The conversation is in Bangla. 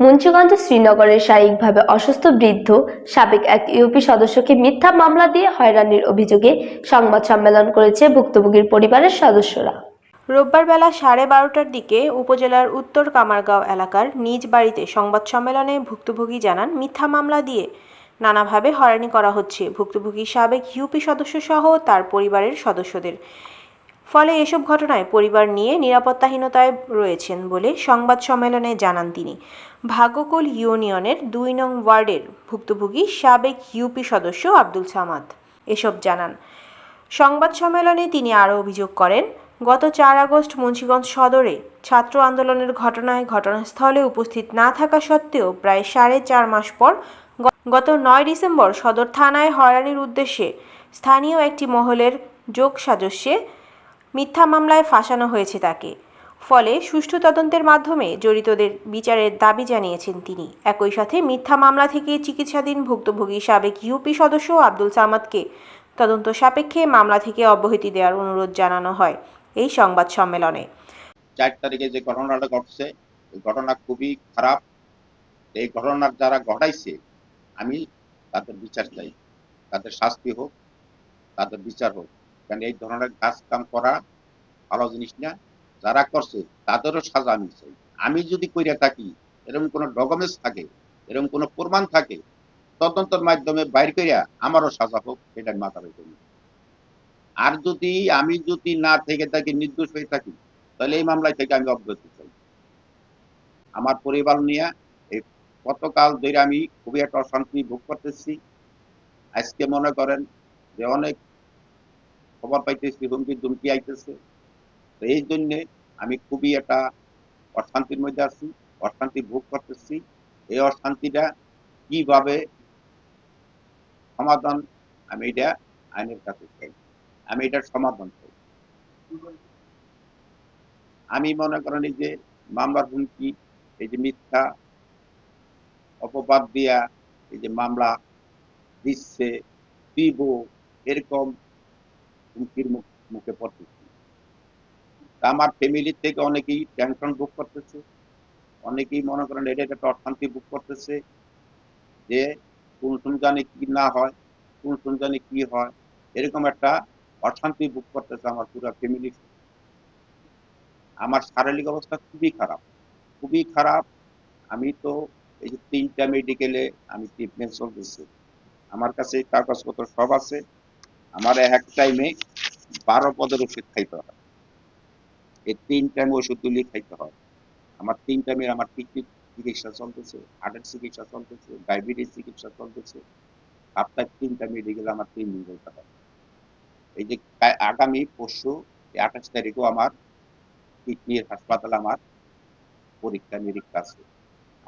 মুন্সিগঞ্জ শ্রীনগরের শারীরিকভাবে অসুস্থ বৃদ্ধ সাবেক এক ইউপি সদস্যকে মিথ্যা মামলা দিয়ে হয়রানির অভিযোগে সংবাদ সম্মেলন করেছে ভুক্তভোগীর পরিবারের সদস্যরা। রোববার বেলা সাড়ে বারোটার দিকে উপজেলার উত্তর কামারগাঁও এলাকার নিজ বাড়িতে সংবাদ সম্মেলনে ভুক্তভোগী জানান, মিথ্যা মামলা দিয়ে নানাভাবে হয়রানি করা হচ্ছে। ভুক্তভোগী সাবেক ইউপি সদস্য সহ তার পরিবারের সদস্যদের। ফলে এসব ঘটনায় পরিবার নিয়ে নিরাপত্তাহীনতায় রয়েছেন বলে সংবাদ সম্মেলনে জানান তিনি। ভাগ্যকুল ইউনিয়নের দুই নং ওয়ার্ডের ভুক্তভোগী সাবেক ইউপি সদস্য আব্দুল সামাদ এসব জানান। সংবাদ সম্মেলনে তিনি আরও অভিযোগ করেন, গত চার আগস্ট মুন্সিগঞ্জ সদরে ছাত্র আন্দোলনের ঘটনায় ঘটনাস্থলে উপস্থিত না থাকা সত্ত্বেও প্রায় সাড়ে চার মাস পর গত নয় ডিসেম্বর সদর থানায় হয়রানির উদ্দেশ্যে স্থানীয় একটি মহলের যোগ সাজস্যে মিথ্যা মামলায় ফাঁসানো হয়েছে তাকে। ফলে সুষ্ঠু তদন্তের মাধ্যমে জড়িতদের বিচারের দাবি জানিয়েছেন তিনি। একই সাথে মিথ্যা মামলা থেকে চিকিৎসাধীন ভুক্তভোগী সাবেক ইউপি সদস্য আব্দুল সামাদকে তদন্ত সাপেক্ষে মামলা থেকে অব্যাহতি দেওয়ার অনুরোধ জানানো হয় এই সংবাদ সম্মেলনে। চার তারিখে যে ঘটনাটা ঘটছে ঘটনা খুবই খারাপ। এই ঘটনার যারা ঘটাইছে, আমি তাদের বিচার চাই। তাদের শাস্তি হোক, তাদের বিচার হোক। কারণ এই ধরনের কাজ কাম করা ভালো জিনিস না। যারা করছে, তাদেরও সাজা চাই আমি যদি কইরা থাকি, এরকম কোনো ডকুমেন্টস থাকে, এরকম কোনো প্রমাণ থাকে, তদন্তের মাধ্যমে বাইর করিয়া আমারও সাজা হোক, এটা মাথা রেখে আর যদি আমি যদি না থেকে থাকি, নির্দোষ হয়ে থাকি, তাহলে এই মামলায় থেকে আমি অব্যাহতি চাই। আমার পরিবার নিয়ে এই গতকাল ধরে আমি খুবই একটা অশান্তি ভোগ করতেছি। আজকে মনে করেন যে অনেক খবর পাইতেছি, হুমকি দুমকি আইতেছে। তো এই জন্যে আমি খুবই একটা অশান্তির মধ্যে আছি, অশান্তি ভোগ করতেছি। এই অশান্তিটা কীভাবে সমাধান আমি এটা আইনের কাছে চাই। আমি এটার সমাধান চাই। আমি মনে করেন যে মামলার হুমকি, এই যে মিথ্যা অপবাদ দিয়া এই যে মামলা দিচ্ছে, দিব, এরকম হুমকির মুখে পড়তেছি। আমার ফ্যামিলির থেকে অনেকেই টেনশন ভোগ করতেছে। অনেকেই মনে করেন এটা একটা অশান্তি ভোগ করতেছে যে কোন কোন কি না হয়, কোন কোন কি হয়, এরকম একটা অশান্তি ভোগ করতেছে আমার পুরো ফ্যামিলি আমার শারীরিক অবস্থা খুবই খারাপ খুবই খারাপ। আমি তো এই যে তিনটা মেডিকেলে আমি ট্রিটমেন্ট চলতেছে। আমার কাছে কাগজপত্র সব আছে। আমার এক টাইমে বারো পদের ওষুধ খাইতে হয়। এই তিন টাইম ওষুধ তুলে খাইতে হয়। আমার তিন টাইমের আমার কিডনি চিকিৎসা চলতেছে হার্টের চিকিৎসা চলতেছে ডায়াবেটিস চিকিৎসা চলতেছে। আপনার তিন তিনটা মেডিকেল আমার তিন দিন যেতে হয়। এই যে আগামী পরশু আঠাশ তারিখেও আমার কিডনির হাসপাতাল আমার পরীক্ষা নিরীক্ষা আছে।